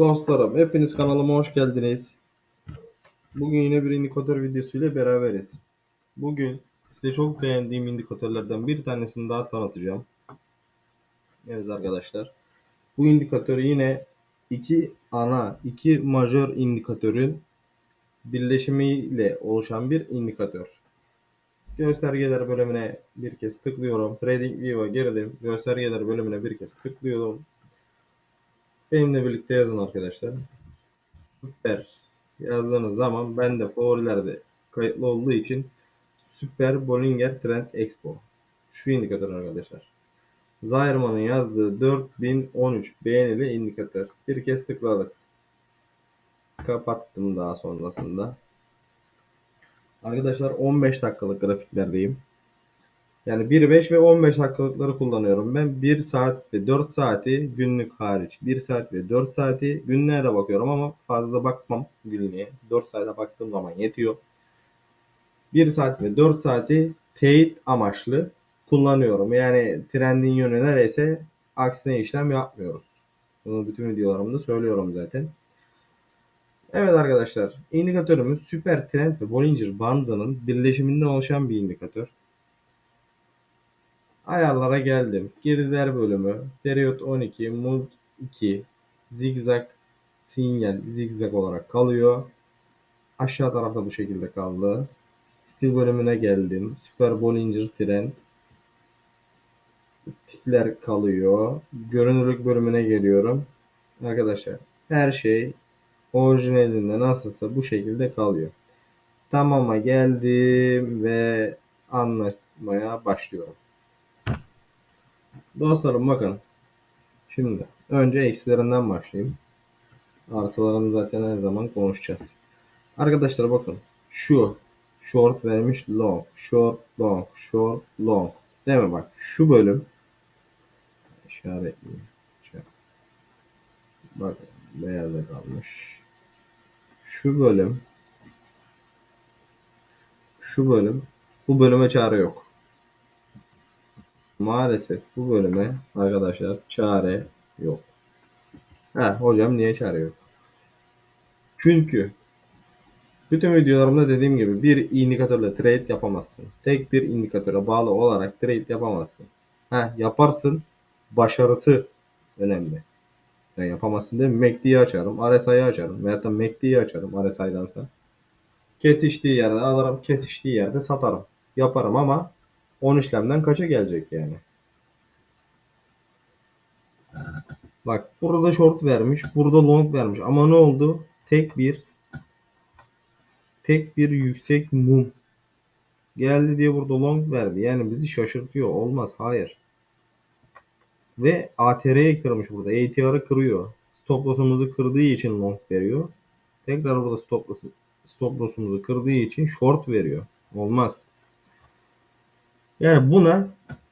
Dostlarım hepiniz kanalıma hoş geldiniz. Bugün yine bir indikatör videosu ile beraberiz. Bugün size çok beğendiğim indikatörlerden bir tanesini daha tanıtacağım. Evet arkadaşlar. Bu indikatör yine iki ana, iki majör indikatörün birleşimiyle oluşan bir indikatör. Göstergeler bölümüne bir kez tıklıyorum. Trading View'a girdim. Göstergeler bölümüne bir kez tıklıyorum. Benimle birlikte yazın arkadaşlar. Süper yazdığınız zaman ben de favorilerde kayıtlı olduğu için Süper Bollinger Trend Expo. Şu indikatör arkadaşlar. Zayerman'ın yazdığı 4013 beğenili indikatör. Bir kez tıkladık. Kapattım daha sonrasında. Arkadaşlar 15 dakikalık grafiklerdeyim. Yani 1, 5 ve 15 dakikalıkları kullanıyorum. Ben 1 saat ve 4 saati günlük hariç. 1 saat ve 4 saati günlüğe de bakıyorum ama fazla bakmam günlüğe. 4 saate baktığım zaman yetiyor. 1 saat ve 4 saati teyit amaçlı kullanıyorum. Yani trendin yönü nereyse aksine işlem yapmıyoruz. Bunu bütün videolarımda söylüyorum zaten. Evet arkadaşlar indikatörümüz süper trend ve Bollinger bandının birleşiminden oluşan bir indikatör. Ayarlara geldim. Girdiler bölümü. Periyot 12, Mood 2, zigzag sinyal zigzag olarak kalıyor. Aşağı tarafta bu şekilde kaldı. Stil bölümüne geldim. Super Bollinger Trend. Tikler kalıyor. Görünürlük bölümüne geliyorum. Arkadaşlar her şey orijinalinde nasılsa bu şekilde kalıyor. Tamama geldim ve anlatmaya başlıyorum. Dostlarım bakın. Şimdi önce eksilerinden başlayayım. Artılarını zaten her zaman konuşacağız. Arkadaşlar bakın. Şu short vermiş long. Short long. Short long. Değil mi bak. Şu bölüm işaretleyeyim. Bak beyazda kalmış. Şu bölüm şu bölüm bu bölüme çare yok. Maalesef bu bölüme arkadaşlar çare yok. Ha hocam niye çare yok? Çünkü bütün videolarımda dediğim gibi bir indikatörle trade yapamazsın. Tek bir indikatöre bağlı olarak trade yapamazsın. Ha yaparsın başarısı önemli. Yani yapamazsın değil mi? MACD'yi açarım, RSI'yi açarım veyahut da MACD'yi açarım RSI'dansa. Kesiştiği yerde alırım, kesiştiği yerde satarım. Yaparım ama 10 işlemden kaça gelecek yani? Bak burada short vermiş, burada long vermiş ama ne oldu? Tek bir tek bir yüksek mum geldi diye burada long verdi. Yani bizi şaşırtıyor. Olmaz. Hayır. Ve ATR'yi kırmış burada. ATR'ı kırıyor. Stop loss'umuzu kırdığı için long veriyor. Tekrar burada stop, loss, stop loss'umuzu kırdığı için short veriyor. Olmaz. Yani buna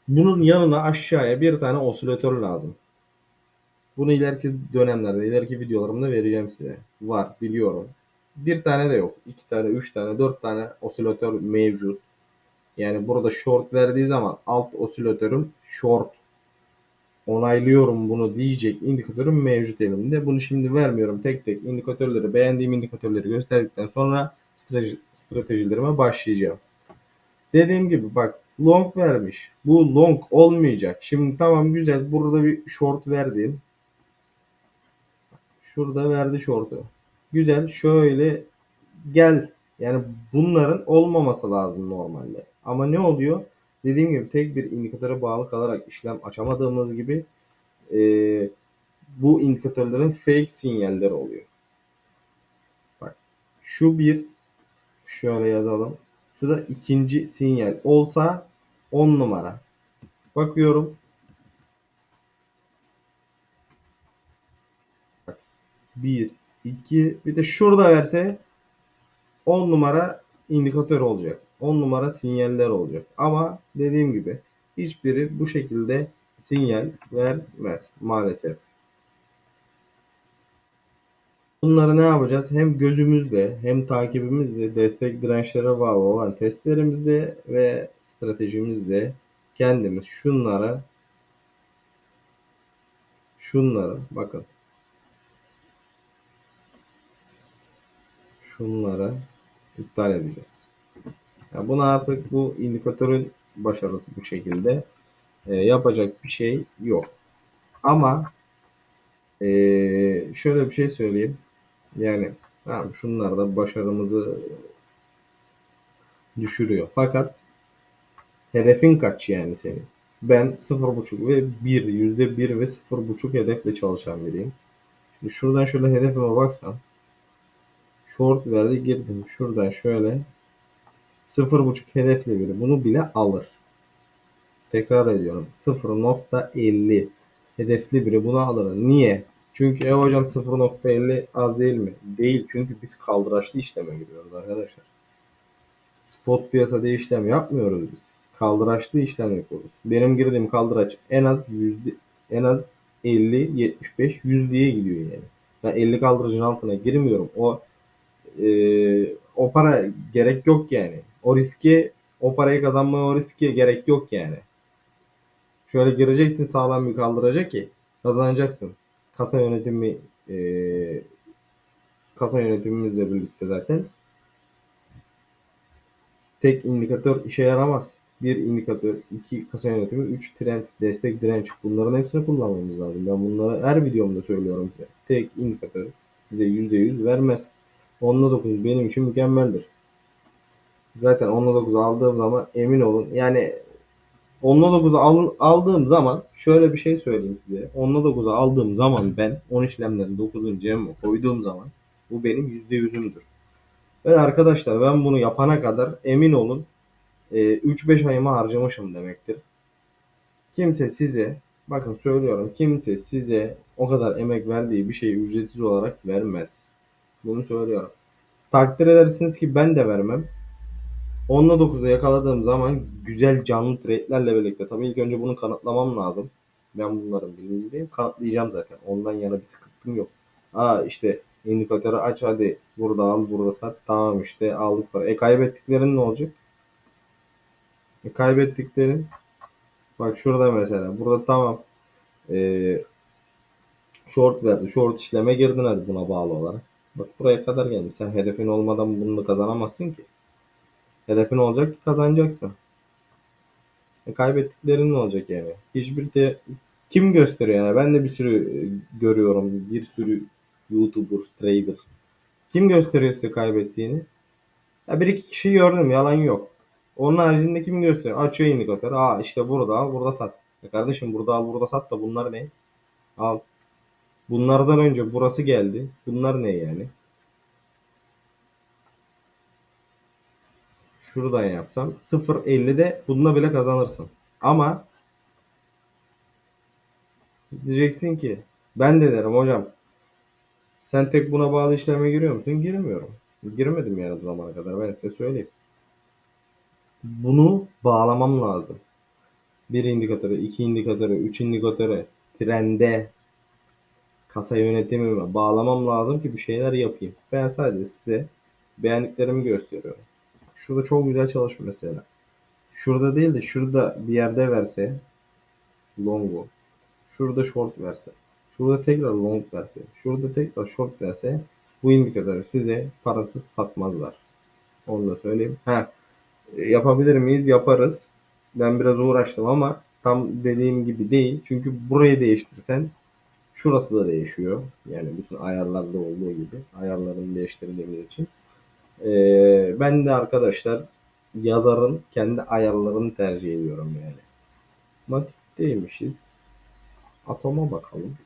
bunun yanına aşağıya bir tane osilatör lazım. Bunu ileriki dönemlerde, ileriki videolarımda vereceğim size. Var biliyorum. Bir tane de yok. iki tane, üç tane, dört tane osilatör mevcut. Yani burada short verdiği zaman alt osilatörüm short onaylıyorum bunu diyecek indikatörüm mevcut elimde. Bunu şimdi vermiyorum. Tek tek indikatörleri, beğendiğim indikatörleri gösterdikten sonra strateji, stratejilerime başlayacağım. Dediğim gibi bak long vermiş. Bu long olmayacak. Şimdi tamam güzel. Burada bir short verdin. Şurada verdi short'u. Güzel. Şöyle gel. Yani bunların olmaması lazım normalde. Ama ne oluyor? Dediğim gibi tek bir indikatöre bağlı kalarak işlem açamadığımız gibi e, bu indikatörlerin fake sinyalleri oluyor. Bak şu bir şöyle yazalım. Şu da ikinci sinyal olsa 10 numara. Bakıyorum. Bak, 1, 2 bir de şurada verse 10 numara indikatör olacak. 10 numara sinyaller olacak. Ama dediğim gibi hiçbiri bu şekilde sinyal vermez maalesef. Bunları ne yapacağız? Hem gözümüzle hem takibimizle destek dirençlere bağlı olan testlerimizle ve stratejimizle kendimiz şunlara şunları bakın şunları iptal edeceğiz. Yani buna artık bu indikatörün başarısı bu şekilde. Ee, yapacak bir şey yok. Ama ee, şöyle bir şey söyleyeyim. Yani tamam şunlar da başarımızı düşürüyor. Fakat hedefin kaç yani senin? Ben 0.5 ve 1, %1 ve 0.5 hedefle çalışan biriyim. Şimdi şuradan şöyle hedefime baksam short verdi girdim. Şuradan şöyle 0.5 hedefli biri bunu bile alır. Tekrar ediyorum. 0.50 hedefli biri bunu alır. Niye? Çünkü e hocam 0.50 az değil mi? Değil. Çünkü biz kaldıraçlı işleme giriyoruz arkadaşlar. Spot piyasada işlem yapmıyoruz biz. Kaldıraçlı işlem yapıyoruz. Benim girdiğim kaldıraç en az yüzde en az 50, 75, 100 diye gidiyor yani. Ben 50 kaldıracın altına girmiyorum. O e, o para gerek yok yani. O riski o parayı kazanmaya o riske gerek yok yani. Şöyle gireceksin sağlam bir kaldıracak ki kazanacaksın. Kasa yönetimi e, kasa yönetimimizle birlikte zaten tek indikatör işe yaramaz. Bir indikatör, iki kasa yönetimi, üç trend, destek, direnç. Bunların hepsini kullanmamız lazım. Ben bunları her videomda söylüyorum size. Tek indikatör size %100 vermez. 10'la 9 benim için mükemmeldir. Zaten 10'la 9 aldığım zaman emin olun. Yani 10'la 9'u al, aldığım zaman şöyle bir şey söyleyeyim size. 10'la 9'u aldığım zaman ben 10 işlemlerin 9. cemme koyduğum zaman bu benim %100'ümdür. Ve arkadaşlar ben bunu yapana kadar emin olun 3-5 e, ayımı harcamışım demektir. Kimse size bakın söylüyorum kimse size o kadar emek verdiği bir şeyi ücretsiz olarak vermez. Bunu söylüyorum. Takdir edersiniz ki ben de vermem. 10'la 9'da yakaladığım zaman güzel canlı trade'lerle birlikte tabii ilk önce bunu kanıtlamam lazım. Ben bunların bilincindeyim. Kanıtlayacağım zaten. Ondan yana bir sıkıntım yok. Aa işte indikatörü aç hadi burada al burada sat. Tamam işte aldık para. E kaybettiklerin ne olacak? E kaybettiklerin bak şurada mesela burada tamam e, short verdi. Short işleme girdin hadi buna bağlı olarak. Bak buraya kadar geldi. Sen hedefin olmadan bunu kazanamazsın ki. Hedefin olacak ki kazanacaksın. E kaybettiklerin ne olacak yani? Hiçbir de kim gösteriyor yani? Ben de bir sürü e, görüyorum. Bir sürü YouTuber, trader. Kim gösteriyor size kaybettiğini? Ya bir iki kişi gördüm. Yalan yok. Onun haricinde kim gösteriyor? Açıyor indikatör. Aa işte burada al, burada sat. Ya kardeşim burada al, burada sat da bunlar ne? Al. Bunlardan önce burası geldi. Bunlar ne yani? Şuradan yapsam 0.50'de bununla bile kazanırsın. Ama diyeceksin ki ben de derim hocam sen tek buna bağlı işleme giriyor musun? Girmiyorum. Girmedim yani bu zamana kadar ben size söyleyeyim. Bunu bağlamam lazım. Bir indikatörü, iki indikatörü, üç indikatörü, trende, kasa yönetimime bağlamam lazım ki bir şeyler yapayım. Ben sadece size beğendiklerimi gösteriyorum. Şurada çok güzel çalışma mesela. Şurada değil de şurada bir yerde verse longu. Şurada short verse. Şurada tekrar long verse. Şurada tekrar short verse bu indikatörü size parasız satmazlar. Onu da söyleyeyim. Ha, yapabilir miyiz? Yaparız. Ben biraz uğraştım ama tam dediğim gibi değil. Çünkü burayı değiştirsen şurası da değişiyor. Yani bütün ayarlarda olduğu gibi ayarlarını değiştirdiğimiz için. Ee, ben de arkadaşlar yazarın kendi ayarlarını tercih ediyorum yani. Matikteymişiz. Atoma bakalım.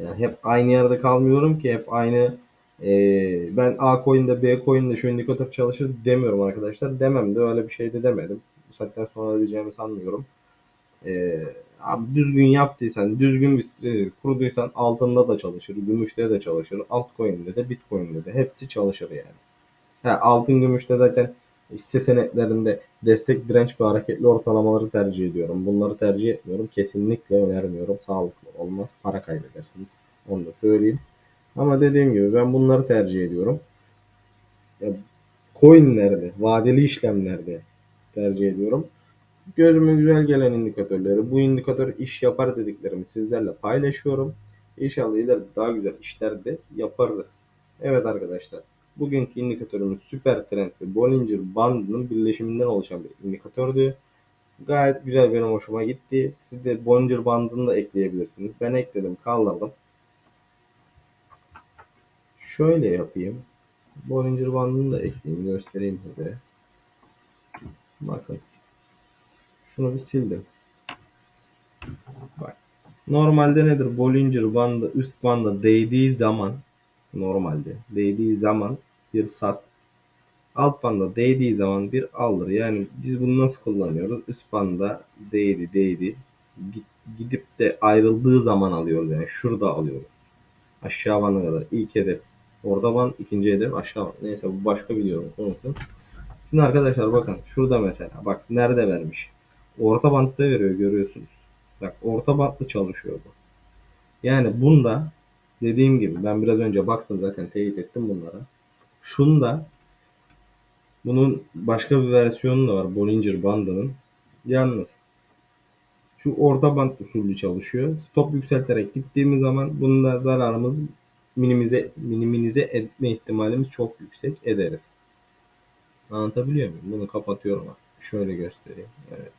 Yani hep aynı yerde kalmıyorum ki hep aynı e, ben A coin'de B coin'de şu indikatör çalışır demiyorum arkadaşlar. Demem de öyle bir şey de demedim. Bu saatten sonra diyeceğimi sanmıyorum. E, abi düzgün yaptıysan, düzgün bir strateji kurduysan altında da çalışır, gümüşte de çalışır, altcoin'de de, bitcoin'de de hepsi çalışır yani. Ha, altın gümüşte zaten hisse senetlerinde destek, direnç ve hareketli ortalamaları tercih ediyorum. Bunları tercih etmiyorum. Kesinlikle önermiyorum. Sağlıklı olmaz. Para kaybedersiniz. Onu da söyleyeyim. Ama dediğim gibi ben bunları tercih ediyorum. Ya, coinlerde, vadeli işlemlerde tercih ediyorum. Gözüme güzel gelen indikatörleri, bu indikatör iş yapar dediklerimi sizlerle paylaşıyorum. İnşallah ileride daha güzel işler de yaparız. Evet arkadaşlar. Bugünkü indikatörümüz Super Trend ve Bollinger Bandının birleşiminden oluşan bir indikatördü. Gayet güzel benim hoşuma gitti. Siz de Bollinger Bandını da ekleyebilirsiniz. Ben ekledim kaldırdım. Şöyle yapayım. Bollinger Bandını da ekleyeyim göstereyim size. Bakın. Şunu bir sildim. Bak. Normalde nedir? Bollinger bandı üst banda değdiği zaman normalde değdiği zaman bir sat alt banda değdiği zaman bir alır. Yani biz bunu nasıl kullanıyoruz? Üst banda değdi değdi gidip de ayrıldığı zaman alıyoruz. Yani şurada alıyoruz. Aşağı bana kadar ilk hedef orada ban ikinci hedef aşağı ban. Neyse bu başka videonun konusu. Şimdi arkadaşlar bakın şurada mesela bak nerede vermiş. Orta bantta veriyor görüyorsunuz. Bak orta bantlı çalışıyor bu. Yani bunda dediğim gibi ben biraz önce baktım zaten teyit ettim bunlara. Şunda bunun başka bir versiyonu da var Bollinger bandının. Yalnız şu orta band usulü çalışıyor. Stop yükselterek gittiğimiz zaman bunda zararımız minimize minimize etme ihtimalimiz çok yüksek ederiz. Anlatabiliyor muyum? Bunu kapatıyorum. Şöyle göstereyim. Evet.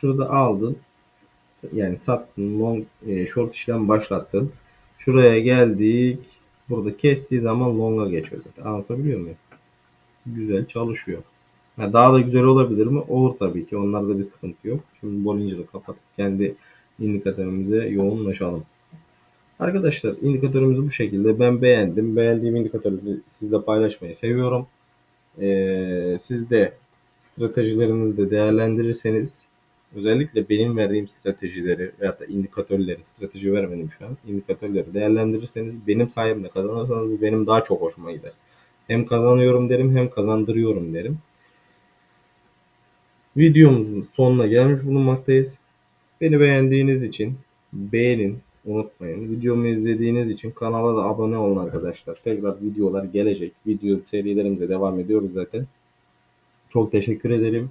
Şurada aldın. Yani sattın. Long, e, short işlem başlattın. Şuraya geldik. Burada kestiği zaman long'a geçiyor zaten. Anlatabiliyor muyum? Güzel çalışıyor. Ha, daha da güzel olabilir mi? Olur tabii ki. Onlarda bir sıkıntı yok. Şimdi Bollinger'ı kapatıp kendi indikatörümüze yoğunlaşalım. Arkadaşlar indikatörümüz bu şekilde. Ben beğendim. Beğendiğim indikatörü sizle paylaşmayı seviyorum. Ee, siz de stratejilerinizde değerlendirirseniz özellikle benim verdiğim stratejileri veya da indikatörleri, strateji vermedim şu an, indikatörleri değerlendirirseniz benim sayemde kazanırsanız bu benim daha çok hoşuma gider. Hem kazanıyorum derim hem kazandırıyorum derim. Videomuzun sonuna gelmiş bulunmaktayız. Beni beğendiğiniz için beğenin, unutmayın. Videomu izlediğiniz için kanala da abone olun arkadaşlar. Tekrar videolar gelecek. Video serilerimize devam ediyoruz zaten. Çok teşekkür ederim.